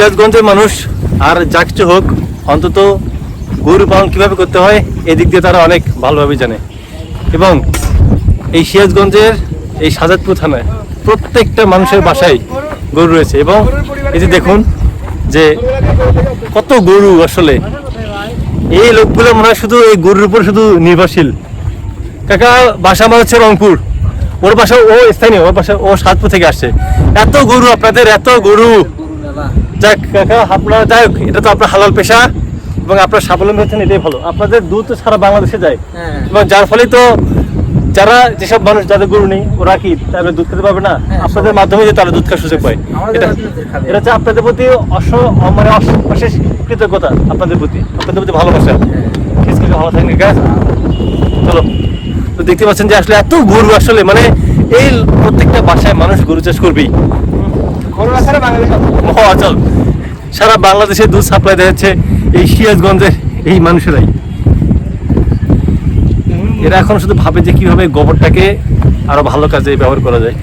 সিরাজগঞ্জের মানুষ, আর যা কিছু হোক, অন্তত গরু পালন কীভাবে করতে হয়, এদিক দিয়ে তারা অনেক ভালোভাবে জানে। এবং এই সিরাজগঞ্জের এই সাজাদপুর থানায় প্রত্যেকটা মানুষের বাসায় গরু রয়েছে। এবং এই যে দেখুন যে কত গরু আসলে, এই লোকগুলো মনে শুধু এই গরুর উপর শুধু নির্ভরশীল। কাকা, বাসা আমার হচ্ছে রংপুর। ওর বাসা ও স্থানীয়, ওর বাসা ও সাতপুর থেকে আসছে। এত গরু আপনাদের, এত গরু। যাক কাকা আপনারা যাই হোক, এটা তো আপনার হালাল পেশা এবং আপনার স্বাবলম্বী হচ্ছেন এটাই ভালো। আপনাদের দুধ তো সারা বাংলাদেশে যায়। হ্যাঁ। এবং যার ফলে তো যারা যেসব মানুষ যাদের গরু নেই ওরা কি তারা দুধ খেতে পারবে না? হ্যাঁ, আপনাদের মাধ্যমে যে তারা দুধ খাওয়ার সুযোগ পায়। এটা এটা হচ্ছে আপনাদের প্রতি অস মানে অশেষ কৃতজ্ঞতা আপনাদের প্রতি। আপনাদের প্রতি ভালোবাসা। ঠিক ভালো থাকেন কাকা চলো। তো দেখতে পাচ্ছেন যে আসলে এত গরু আসলে মানে এই প্রত্যেকটা বাসায় মানুষ গরু চাষ করবেই। গরু আছে না মহাচল সারা বাংলাদেশে দুধ সাপ্লাই দেওয়া হচ্ছে এই সিরাজগঞ্জের এই মানুষেরাই। এরা এখন শুধু ভাবে যে কীভাবে গোবরটাকে আরও ভালো কাজে ব্যবহার করা যায়।